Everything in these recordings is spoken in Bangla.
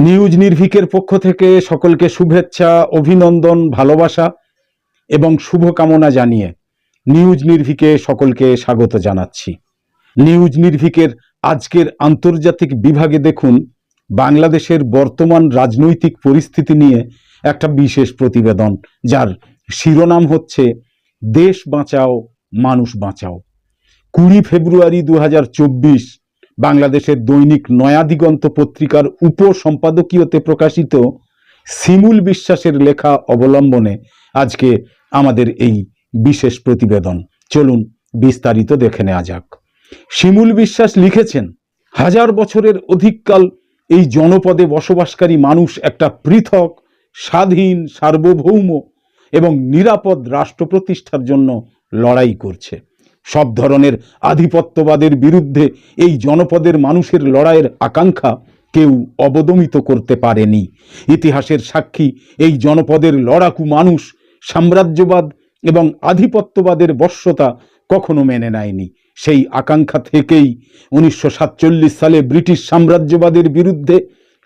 নিউজ নির্ভিকের পক্ষ থেকে সকলকে শুভেচ্ছা, অভিনন্দন, ভালোবাসা এবং শুভকামনা জানিয়ে নিউজ নির্ভিকে সকলকে স্বাগত জানাচ্ছি। নিউজ নির্ভিকের আজকের আন্তর্জাতিক বিভাগে দেখুন, বাংলাদেশের বর্তমান রাজনৈতিক পরিস্থিতি নিয়ে একটা বিশেষ প্রতিবেদন, যার শিরোনাম হচ্ছে, দেশ বাঁচাও, মানুষ বাঁচাও। কুড়ি ফেব্রুয়ারি দু হাজার চব্বিশ বাংলাদেশের দৈনিক নয়াদিগন্ত পত্রিকার উপসম্পাদকীয়তে প্রকাশিত শিমুল বিশ্বাসের লেখা অবলম্বনে আজকে আমাদের এই বিশেষ প্রতিবেদন। চলুন বিস্তারিত দেখে নেওয়া যাক। শিমুল বিশ্বাস লিখেছেন, হাজার বছরের অধিককাল এই জনপদে বসবাসকারী মানুষ একটা পৃথক, স্বাধীন, সার্বভৌম এবং নিরাপদ রাষ্ট্র প্রতিষ্ঠার জন্য লড়াই করছে। সব ধরনের আধিপত্যবাদের বিরুদ্ধে এই জনপদের মানুষের লড়াইয়ের আকাঙ্ক্ষা কেউ অবদমিত করতে পারেনি। ইতিহাসের সাক্ষী এই জনপদের লড়াকু মানুষ সাম্রাজ্যবাদ এবং আধিপত্যবাদের বশ্যতা কখনো মেনে নেয়নি। সেই আকাঙ্ক্ষা থেকেই উনিশশো সাতচল্লিশ সালে ব্রিটিশ সাম্রাজ্যবাদের বিরুদ্ধে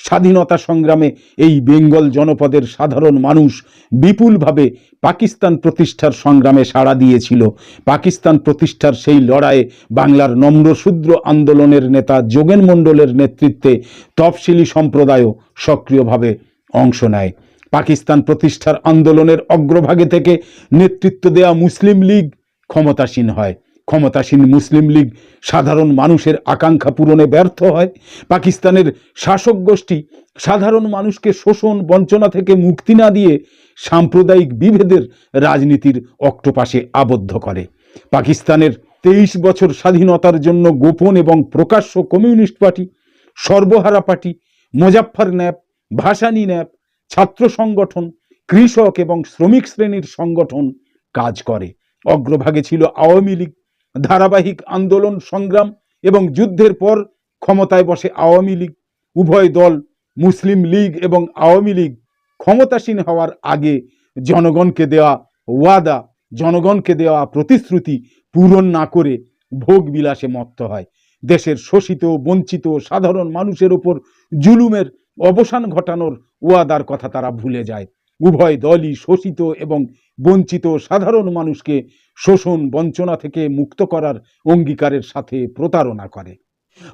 স্বাধীনতা সংগ্রামে এই বেঙ্গল জনপদের সাধারণ মানুষ বিপুলভাবে পাকিস্তান প্রতিষ্ঠার সংগ্রামে সাড়া দিয়েছিল। পাকিস্তান প্রতিষ্ঠার সেই লড়াইয়ে বাংলার নম্রশূদ্র আন্দোলনের নেতা যোগেন মণ্ডলের নেতৃত্বে তফসিলি সম্প্রদায়ও সক্রিয়ভাবে অংশ নেয়। পাকিস্তান প্রতিষ্ঠার আন্দোলনের অগ্রভাগে থেকে নেতৃত্ব দেয়া মুসলিম লীগ ক্ষমতাসীন হয়। ক্ষমতাসীন মুসলিম লীগ সাধারণ মানুষের আকাঙ্ক্ষা পূরণে ব্যর্থ হয়। পাকিস্তানের শাসক গোষ্ঠী সাধারণ মানুষকে শোষণ, বঞ্চনা থেকে মুক্তি না দিয়ে সাম্প্রদায়িক বিভেদের রাজনীতির অক্টোপাসে আবদ্ধ করে। পাকিস্তানের তেইশ বছর স্বাধীনতার জন্য গোপন এবং প্রকাশ্য কমিউনিস্ট পার্টি, সর্বহারা পার্টি, মোজাফফর ন্যাপ, ভাসানী ন্যাপ, ছাত্র সংগঠন, কৃষক এবং শ্রমিক শ্রেণির সংগঠন কাজ করে। অগ্রভাগে ছিল আওয়ামী লীগ ধারাবাহিক আন্দোলন, সংগ্রাম এবং যুদ্ধের পর ক্ষমতায় বসে আওয়ামী লীগ, উভয় দল, মুসলিম লীগ এবং আওয়ামী লীগ ক্ষমতাসীন হওয়ার আগে জনগণকে দেওয়া ওয়াদা, জনগণকে দেওয়া প্রতিশ্রুতি পূরণ না করে ভোগ বিলাসে মত্ত হয়। দেশের শোষিত, বঞ্চিত, সাধারণ মানুষের ওপর জুলুমের অবসান ঘটানোর ওয়াদার কথা তারা ভুলে যায়। উভয় দলই শোষিত এবং বঞ্চিত সাধারণ মানুষকে শোষণ বঞ্চনা থেকে মুক্ত করার অঙ্গীকারের সাথে প্রতারণা করে।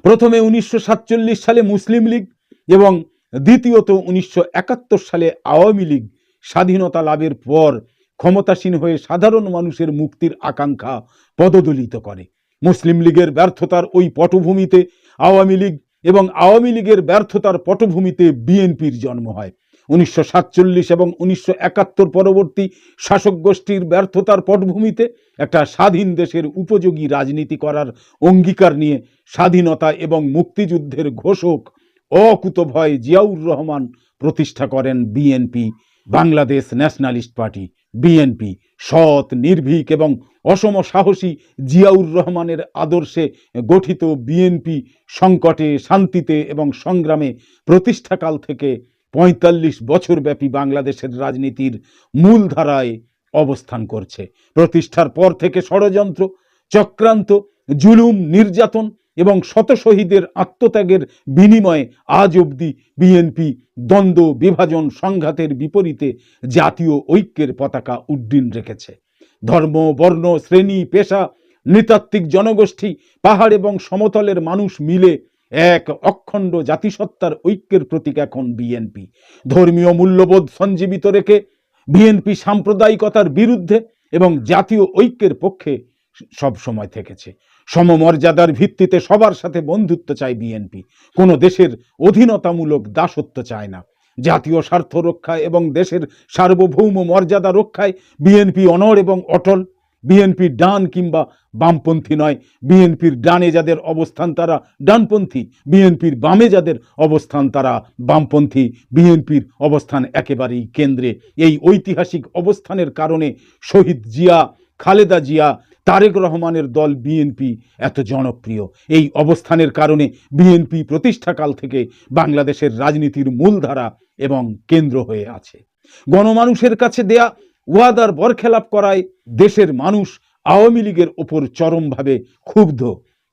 প্রথমে উনিশশো সাতচল্লিশ সালে মুসলিম লীগ এবং দ্বিতীয়ত উনিশশো একাত্তর সালে আওয়ামী লীগ স্বাধীনতা লাভের পর ক্ষমতাসীন হয়ে সাধারণ মানুষের মুক্তির আকাঙ্ক্ষা পদদলিত করে। মুসলিম লীগের ব্যর্থতার ওই পটভূমিতে আওয়ামী লীগ এবং আওয়ামী লীগের ব্যর্থতার পটভূমিতে বিএনপির জন্ম হয়। উনিশশো সাতচল্লিশ এবং উনিশশো একাত্তর পরবর্তী শাসক গোষ্ঠীর ব্যর্থতার পটভূমিতে একটা স্বাধীন দেশের উপযোগী রাজনীতি করার অঙ্গীকার নিয়ে স্বাধীনতা এবং মুক্তিযুদ্ধের ঘোষক অকুতভয় জিয়াউর রহমান প্রতিষ্ঠা করেন BNP, Bangladesh nationalist party, BNP. সৎ, নির্ভীক এবং অসম সাহসী জিয়াউর রহমানের আদর্শে গঠিত বিএনপি সংকটে, শান্তিতে এবং সংগ্রামে প্রতিষ্ঠাকাল থেকে পঁয়তাল্লিশ বছরব্যাপী বাংলাদেশের রাজনীতির মূলধারায় অবস্থান করছে। প্রতিষ্ঠার পর থেকে ষড়যন্ত্র, চক্রান্ত, জুলুম, নির্যাতন এবং শত শহীদের আত্মত্যাগের বিনিময়ে আজ অবধি বিএনপি দ্বন্দ্ব, বিভাজন সংঘাতের বিপরীতে জাতীয় ঐক্যের পতাকা উড্ডীন রেখেছে। ধর্ম, বর্ণ, শ্রেণি, পেশা, নৃতাত্ত্বিক জনগোষ্ঠী, পাহাড় এবং সমতলের মানুষ মিলে এক অখণ্ড জাতিসত্তার ঐক্যের প্রতীক এখন বিএনপি ধর্মীয় মূল্যবোধ সঞ্জীবিত রেখে বিএনপি সাম্প্রদায়িকতার বিরুদ্ধে এবং জাতীয় ঐক্যের পক্ষে সব সময় থেকেছে। সমমর্যাদার ভিত্তিতে সবার সাথে বন্ধুত্ব চায় বিএনপি কোনো দেশের অধীনতামূলক দাসত্ব চায় না। জাতীয় স্বার্থ রক্ষায় এবং দেশের সার্বভৌম মর্যাদা রক্ষায় বিএনপি অনড় এবং অটল। বিএনপি ডান কিংবা বামপন্থী নয়। বিএনপির ডানে যাদের অবস্থান তারা ডানপন্থী, বিএনপির বামে যাদের অবস্থান তারা বামপন্থী। বিএনপির অবস্থান একেবারেই কেন্দ্রে। এই ঐতিহাসিক অবস্থানের কারণে শহীদ জিয়া, খালেদা জিয়া, তারেক রহমানের দল বিএনপি এত জনপ্রিয়। এই অবস্থানের কারণে বিএনপি প্রতিষ্ঠাকাল থেকে বাংলাদেশের রাজনীতির মূলধারা এবং কেন্দ্র হয়ে আছে। গণমানুষের কাছে দেয়া ওয়াদার বরখেলাপ করায় দেশের মানুষ আওয়ামী লীগের ওপর চরমভাবে ক্ষুব্ধ।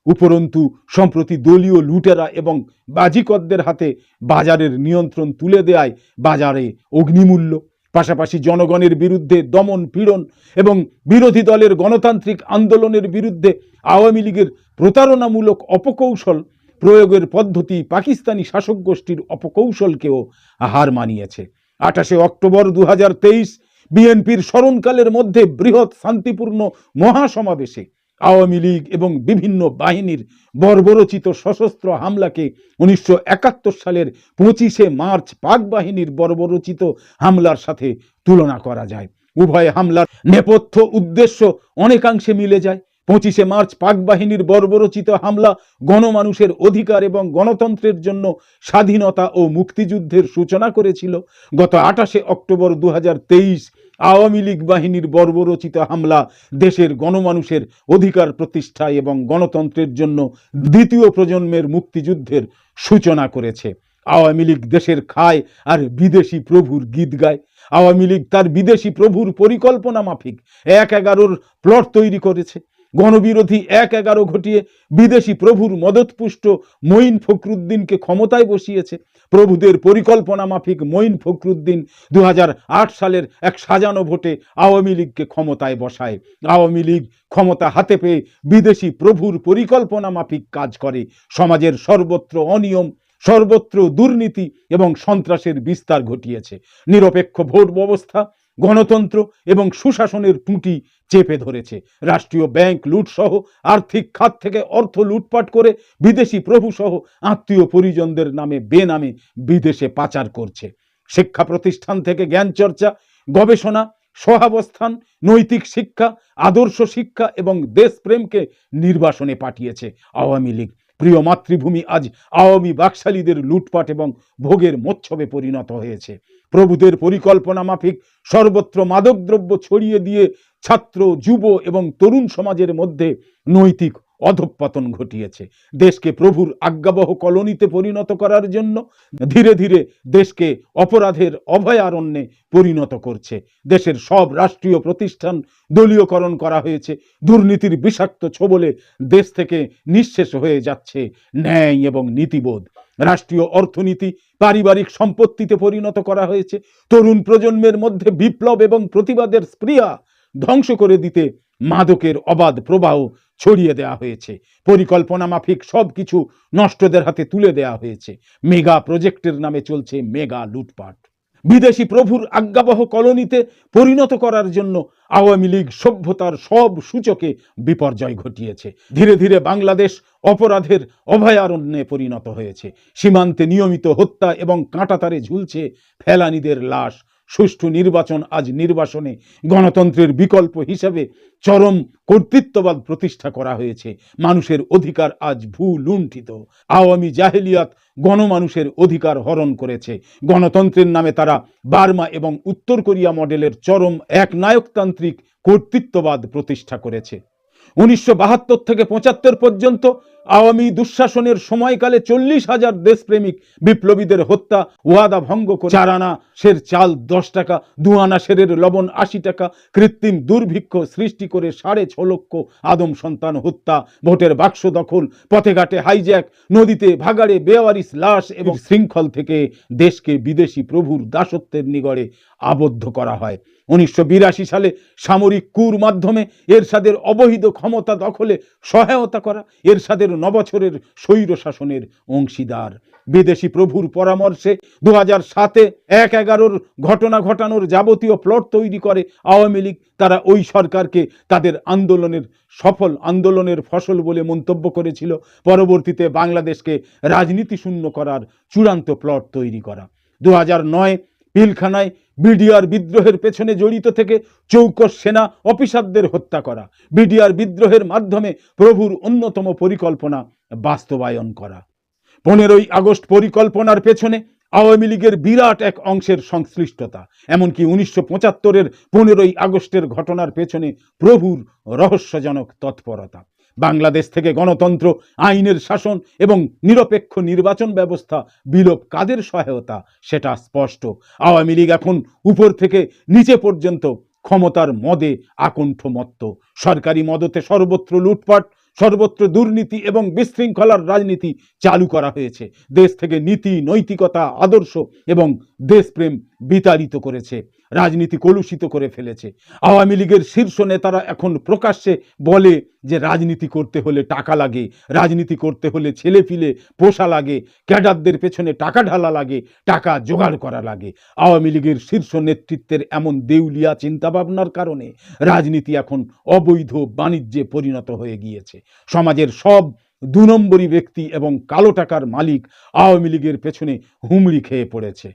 উপরন্তু, সম্প্রতি দলীয় লুটেরা এবং বাজিকরদের হাতে বাজারের নিয়ন্ত্রণ তুলে দেয় বাজারে অগ্নিমূল্য। পাশাপাশি জনগণের বিরুদ্ধে দমন পীড়ন এবং বিরোধী দলের গণতান্ত্রিক আন্দোলনের বিরুদ্ধে আওয়ামী লীগের প্রতারণামূলক অপকৌশল প্রয়োগের পদ্ধতি পাকিস্তানি শাসক গোষ্ঠীর অপকৌশলকেও হার মানিয়েছে। আঠাশে অক্টোবর দু হাজার তেইশ বিএনপির স্মরণকালের মধ্যে বৃহৎ শান্তিপূর্ণ মহাসমাবেশে আওয়ামী লীগ এবং বিভিন্ন বাহিনীর বর্বরচিত সশস্ত্র হামলাকে উনিশশো একাত্তর সালের পঁচিশে মার্চ পাক বাহিনীর বর্বরচিত হামলার সাথে তুলনা করা যায়। উভয় হামলার নেপথ্য উদ্দেশ্য অনেকাংশে মিলে যায়। পঁচিশে মার্চ পাক বাহিনীর বর্বরচিত হামলা গণমানুষের অধিকার এবং গণতন্ত্রের জন্য স্বাধীনতা ও মুক্তিযুদ্ধের সূচনা করেছিল। গত আঠাশে অক্টোবর দু হাজার তেইশ আওয়ামী লীগ বাহিনীর বর্বরচিত হামলা দেশের গণমানুষের অধিকার প্রতিষ্ঠা এবং গণতন্ত্রের জন্য দ্বিতীয় প্রজন্মের মুক্তিযুদ্ধের সূচনা করেছে। আওয়ামী লীগ দেশের খায় আর বিদেশি প্রভুর গীত গায়। আওয়ামী লীগ তার বিদেশি প্রভুর পরিকল্পনা মাফিক। এক এগারোর প্লট তৈরি করেছে। গণবিরোধী এক এগারো ঘটিয়ে বিদেশি প্রভুর মদতপুষ্ট মঈন ফখরুদ্দিনকে ক্ষমতায় বসিয়েছে। প্রভুদের পরিকল্পনা মাফিক মঈন ফখরুদ্দিন দু হাজার আট সালের এক সাজানো ভোটে আওয়ামী লীগকে ক্ষমতায় বসায়। আওয়ামী লীগ ক্ষমতা হাতে পেয়ে বিদেশি প্রভুর পরিকল্পনা মাফিক কাজ করে। সমাজের সর্বত্র অনিয়ম, সর্বত্র দুর্নীতি এবং সন্ত্রাসের বিস্তার ঘটিয়েছে। নিরপেক্ষ ভোট ব্যবস্থা গণতন্ত্র এবং সুশাসনের টুঁটি চেপে ধরেছে। রাষ্ট্রীয় ব্যাংক লুটসহ আর্থিক খাত থেকে অর্থ লুটপাট করে বিদেশি প্রভুসহ আত্মীয় পরিজনদের নামে বেনামে বিদেশে পাচার করছে। শিক্ষা প্রতিষ্ঠান থেকে জ্ঞান চর্চা গবেষণা, সহাবস্থান, নৈতিক শিক্ষা, আদর্শ শিক্ষা এবং দেশপ্রেমকে নির্বাসনে পাঠিয়েছে আওয়ামী লীগ। প্রিয় মাতৃভূমি আজ আওয়ামী বাকশালীদের লুটপাট এবং ভোগের মোচ্ছবে পরিণত হয়েছে। প্রভুদের পরিকল্পনা মাফিক সর্বত্র মাদকদ্রব্য ছড়িয়ে দিয়ে ছাত্র, যুব এবং তরুণ সমাজের মধ্যে নৈতিক অধঃপতন ঘটিয়েছে। দেশকে প্রভুর আজ্ঞাবহ কলোনিতে পরিণত করার জন্য ধীরে ধীরে দেশকে অপরাধের অভয়ারণ্যে পরিণত করছে। দেশের সব রাষ্ট্রীয় প্রতিষ্ঠান দলীয়করণ করা হয়েছে। দুর্নীতির বিষাক্ত ছোবলে দেশ থেকে নিঃশেষ হয়ে যাচ্ছে ন্যায় এবং নীতিবোধ। রাষ্ট্রীয় অর্থনীতি পারিবারিক সম্পত্তিতে পরিণত করা হয়েছে। তরুণ প্রজন্মের মধ্যে বিপ্লব এবং প্রতিবাদের স্পৃহা ধ্বংস করে দিতে মাদকের অবাধ প্রবাহ ছড়িয়ে দেওয়া হয়েছে। পরিকল্পনা মাফিক সব কিছু নষ্টদের হাতে তুলে দেওয়া হয়েছে। মেগা প্রজেক্টের নামে চলছে মেগা লুটপাট। বিদেশি প্রভুর আজ্ঞাবহ কলোনিতে পরিণত করার জন্য আওয়ামী লীগ সভ্যতার সব সূচকে বিপর্যয় ঘটিয়েছে। ধীরে ধীরে বাংলাদেশ অপরাধের অভয়ারণ্যে পরিণত হয়েছে। সীমান্তে নিয়মিত হত্যা এবং কাঁটাতারে ঝুলছে ফেলানিদের লাশ। সুষ্ঠু নির্বাচন আজ নির্বাচনে গণতন্ত্রের বিকল্প হিসাবে চরম কর্তৃত্ববাদ প্রতিষ্ঠা করা হয়েছে। মানুষের অধিকার আজ ভূ লুণ্ঠিত আওয়ামী জাহেলিয়াত গণমানুষের অধিকার হরণ করেছে। গণতন্ত্রের নামে তারা বার্মা এবং উত্তর কোরিয়া মডেলের চরম এক নায়কতান্ত্রিক কর্তৃত্ববাদ প্রতিষ্ঠা করেছে। উনিশশো বাহাত্তর থেকে পঁচাত্তর পর্যন্ত আওয়ামী দুঃশাসনের সময়কালে চল্লিশ হাজার দেশপ্রেমিক বিপ্লবীদের হত্যা, ওয়াদা ভঙ্গ করে। চার আনা সের চাল দশ টাকা দু আনা সেরের লবণ আশি টাকা, কৃত্রিম দুর্ভিক্ষ সৃষ্টি করে সাড়ে ছ লক্ষ আদম সন্তান হত্যা, ভোটের বাক্স দখল, পথে ঘাটে হাইজ্যাক নদীতে ভাগাড়ে বেওয়ারিস লাশ এবং শৃঙ্খল থেকে দেশকে বিদেশি প্রভুর দাসত্বের নিগড়ে আবদ্ধ করা হয়। উনিশশো বিরাশি সালে সামরিক কুর মাধ্যমে এরশাদের অবহিত ক্ষমতা দখলে সহায়তা করা, এরশাদের নবছরের স্বৈর শাসনের অংশীদার। বিদেশি প্রভুর পরামর্শে দু হাজার সাতে এক এগারোর ঘটনা ঘটানোর যাবতীয় প্লট তৈরি করে আওয়ামী লীগ, তারা ওই সরকারকে তাদের আন্দোলনের, সফল আন্দোলনের ফসল বলে মন্তব্য করেছিল। পরবর্তীতে বাংলাদেশকে রাজনীতি শূন্য করার চূড়ান্ত প্লট তৈরি করা। দু নয়, পিলখানায় বিডিআর বিদ্রোহের পেছনে জড়িত থেকে চৌকস সেনা, অফিসারদের হত্যা করা। বিডিআর বিদ্রোহের মাধ্যমে প্রভুর অন্যতম পরিকল্পনা বাস্তবায়ন করা। পনেরোই আগস্ট পরিকল্পনার পেছনে আওয়ামী লীগের বিরাট এক অংশের সংশ্লিষ্টতা, এমনকি উনিশশো পঁচাত্তরের পনেরোই আগস্টের ঘটনার পেছনে প্রভুর রহস্যজনক তৎপরতা। বাংলাদেশ থেকে গণতন্ত্র, আইনের শাসন এবং নিরপেক্ষ নির্বাচন ব্যবস্থা বিলোপ কাদের সহায়তা সেটা স্পষ্ট। আওয়ামী লীগ এখন উপর থেকে নিচে পর্যন্ত ক্ষমতার মদে আকণ্ঠ মত্ত সরকারি মদতে সর্বত্র লুটপাট, সর্বত্র দুর্নীতি এবং বিশৃঙ্খলার রাজনীতি চালু করা হয়েছে। দেশ থেকে নীতি, নৈতিকতা, আদর্শ এবং দেশপ্রেম বিতাড়িত করেছে। রাজনীতি কলুষিত করে ফেলেছে। আওয়ামী লীগের শীর্ষ নেতারা এখন প্রকাশ্যে বলে যে রাজনীতি করতে হলে টাকা লাগে, রাজনীতি করতে হলে ছেলে পিলে পোষা লাগে, ক্যাডারদের পেছনে টাকা ঢালা লাগে, টাকা জোগাড় করা লাগে। আওয়ামী লীগের শীর্ষ নেতৃত্বের এমন দেউলিয়া চিন্তাভাবনার কারণে রাজনীতি এখন অবৈধ বাণিজ্যে পরিণত হয়ে গিয়েছে। সমাজের সব দু নম্বরী ব্যক্তি এবং কালো টাকার মালিক আওয়ামী লীগের পেছনে হুমড়ি খেয়ে পড়েছে।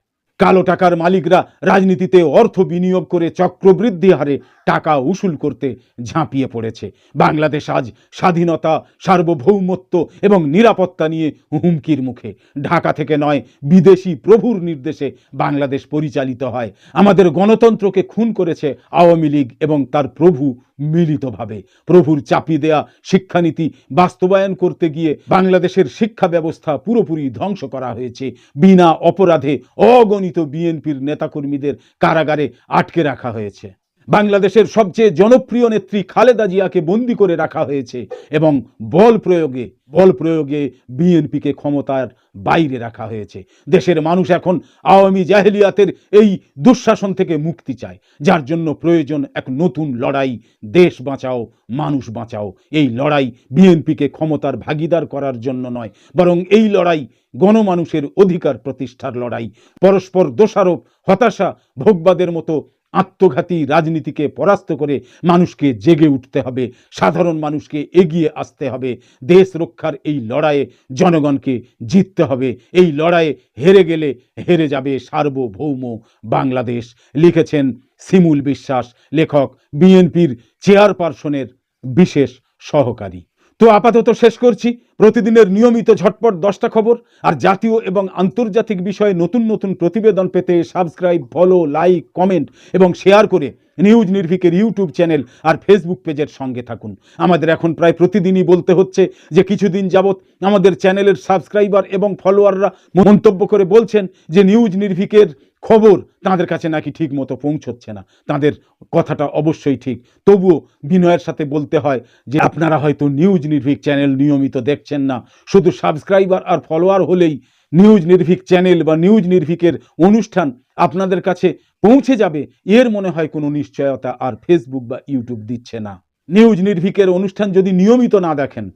কালো টাকার মালিকরা রাজনীতিতে অর্থ বিনিয়োগ করে চক্রবৃদ্ধি হারে টাকা উসুল করতে ঝাঁপিয়ে পড়েছে। বাংলাদেশ আজ স্বাধীনতা, সার্বভৌমত্ব এবং নিরাপত্তা নিয়ে হুমকির মুখে। ঢাকা থেকে নয়, বিদেশি প্রভুর নির্দেশে বাংলাদেশ পরিচালিত হয়। আমাদের গণতন্ত্রকে খুন করেছে আওয়ামী লীগ এবং তার প্রভু মিলিতভাবে প্রভুর চাপিয়ে দেয়া শিক্ষানীতি বাস্তবায়ন করতে গিয়ে বাংলাদেশের শিক্ষা ব্যবস্থা পুরোপুরি ধ্বংস করা হয়েছে। বিনা অপরাধে অগণিত বিএনপির নেতাকর্মীদের কারাগারে আটকে রাখা হয়েছে। বাংলাদেশের সবচেয়ে জনপ্রিয় নেত্রী খালেদা জিয়াকে বন্দি করে রাখা হয়েছে এবং বল প্রয়োগে বল প্রয়োগে বিএনপিকে ক্ষমতার বাইরে রাখা হয়েছে। দেশের মানুষ এখন আওয়ামী জাহেলিয়াতের এই দুঃশাসন থেকে মুক্তি চায়, যার জন্য প্রয়োজন এক নতুন লড়াই, দেশ বাঁচাও, মানুষ বাঁচাও। এই লড়াই বিএনপিকে ক্ষমতার ভাগিদার করার জন্য নয়, বরং এই লড়াই গণমানুষের অধিকার প্রতিষ্ঠার লড়াই। পরস্পর দোষারোপ, হতাশা, ভোগবাদের মতো আত্মঘাতী রাজনীতিকে পরাস্ত করে মানুষকে জেগে উঠতে হবে, সাধারণ মানুষকে এগিয়ে আসতে হবে, দেশ রক্ষার এই লড়াইয়ে জনগণকে জিততে হবে। এই লড়াইয়ে হেরে গেলে হেরে যাবে সার্বভৌম বাংলাদেশ, লিখেছেন শিমুল বিশ্বাস, লেখক বিএনপির চেয়ারপারসনের বিশেষ সহকারী। তো আপাতত শেষ করছি। প্রতিদিনের নিয়মিত ঝটপট দশটা খবর আর জাতীয় এবং আন্তর্জাতিক বিষয়ে নতুন নতুন প্রতিবেদন পেতে সাবস্ক্রাইব ফলো লাইক কমেন্ট এবং শেয়ার করে নিউজ নির্ভিকের ইউটিউব চ্যানেল আর ফেসবুক পেজের সঙ্গে থাকুন। আমাদের এখন প্রায় প্রতিদিনই বলতে হচ্ছে যে কিছুদিন যাবৎ আমাদের চ্যানেলের সাবস্ক্রাইবার এবং ফলোয়াররা মন্তব্য করে বলছেন যে নিউজ নির্ভিকের খবর তাদের কাছে নাকি ঠিক মতো পৌঁছচ্ছে না। তাদের কথাটা অবশ্যই ঠিক। তবুও বিনয়ের সাথে বলতে হয় যে, আপনারা হয়তো নিউজ নির্ভীক চ্যানেল নিয়মিত দেখছেন না। শুধু সাবস্ক্রাইবার আর ফলোয়ার হলেই নিউজ নির্ভীক চ্যানেল বা নিউজ নির্ভীকের অনুষ্ঠান আপনাদের কাছে পৌঁছে যাবে। এর মনে হয় কোনো নিশ্চয়তা আর ফেসবুক বা ইউটিউব দিচ্ছে না। নিউজ নির্ভীকের অনুষ্ঠান যদি নিয়মিত না দেখেন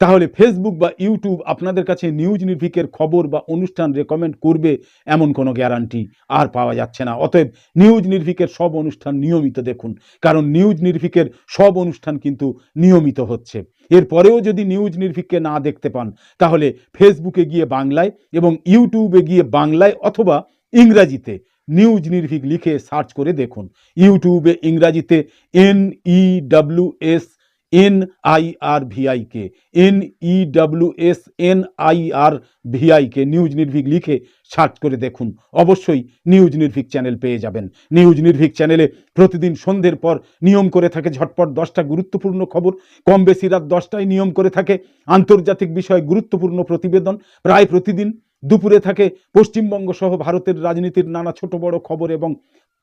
তাহলে ফেসবুক বা ইউটিউব আপনাদের কাছে নিউজ নির্ভিকের খবর বা অনুষ্ঠান রেকমেন্ড করবে এমন কোনো গ্যারান্টি আর পাওয়া যাচ্ছে না। অতএব নিউজ নির্ভিকের সব অনুষ্ঠান নিয়মিত দেখুন, কারণ নিউজ নির্ভিকের সব অনুষ্ঠান কিন্তু নিয়মিত হচ্ছে। এরপরেও যদি নিউজ নির্ভিককে না দেখতে পান, তাহলে ফেসবুকে গিয়ে বাংলায় এবং ইউটিউবে গিয়ে বাংলায় অথবা ইংরাজিতে নিউজ নির্ভিক লিখে সার্চ করে দেখুন। ইউটিউবে ইংরাজিতে N E W S N I R V I K N E W S N I R V I K news Nirbhik লিখে সার্চ করে দেখুন। অবশ্যই নিউজ নির্ভিক চ্যানেল পেয়ে যাবেন। নিউজ নির্ভিক চ্যানেলে প্রতিদিন সন্ধ্যের পর নিয়ম করে থাকে ঝটপট দশটা গুরুত্বপূর্ণ খবর। কম বেশি রাত দশটায় নিয়ম করে থাকে আন্তর্জাতিক বিষয়ে গুরুত্বপূর্ণ প্রতিবেদন। প্রায় প্রতিদিন দুপুরে থাকে পশ্চিমবঙ্গ সহ ভারতের রাজনীতির নানা ছোট বড় খবর এবং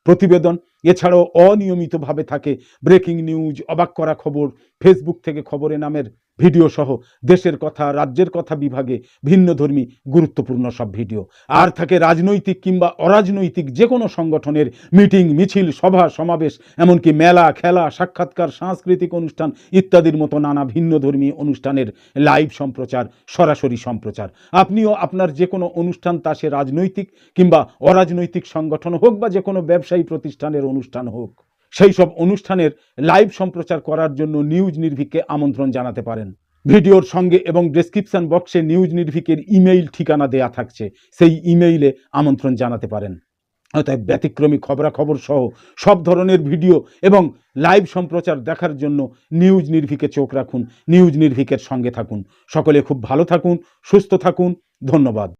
প্রতিবেদন। এছাড়াও অনিয়মিতভাবে থাকে ব্রেকিং নিউজ অবাক করা খবর ফেসবুক থেকে খবরে নামের ভিডিও সহ দেশের কথা, রাজ্যের কথা বিভাগে ভিন্ন ধর্মী গুরুত্বপূর্ণ সব ভিডিও। আর থাকে রাজনৈতিক কিংবা অরাজনৈতিক যে কোনো সংগঠনের মিটিং, মিছিল, সভা, সমাবেশ, এমনকি মেলা, খেলা, সাক্ষাৎকার, সাংস্কৃতিক অনুষ্ঠান ইত্যাদির মতো নানা ভিন্ন ধর্মী অনুষ্ঠানের লাইভ সম্প্রচার, সরাসরি সম্প্রচার। আপনিও আপনার যে কোনো অনুষ্ঠান, তা সে রাজনৈতিক কিংবা অরাজনৈতিক সংগঠন হোক বা যে কোনো ব্যবসায়ী প্রতিষ্ঠানের অনুষ্ঠান হোক। সেই সব অনুষ্ঠানের লাইভ সম্প্রচার করার জন্য নিউজ নির্ভিককে আমন্ত্রণ জানাতে পারেন। ভিডিওর সঙ্গে এবং ডেসক্রিপশন বক্সে নিউজ নির্ভিকের ইমেইল ঠিকানা দেয়া থাকছে। সেই ইমেইলে আমন্ত্রণ জানাতে পারেন। অর্থাৎ ব্যতিক্রমী খবরাখবর সহ সব ধরনের ভিডিও এবং লাইভ সম্প্রচার দেখার জন্য নিউজ নির্ভিকে চোখ রাখুন, নিউজ নির্ভিকের সঙ্গে থাকুন। সকলে খুব ভালো থাকুন, সুস্থ থাকুন। ধন্যবাদ।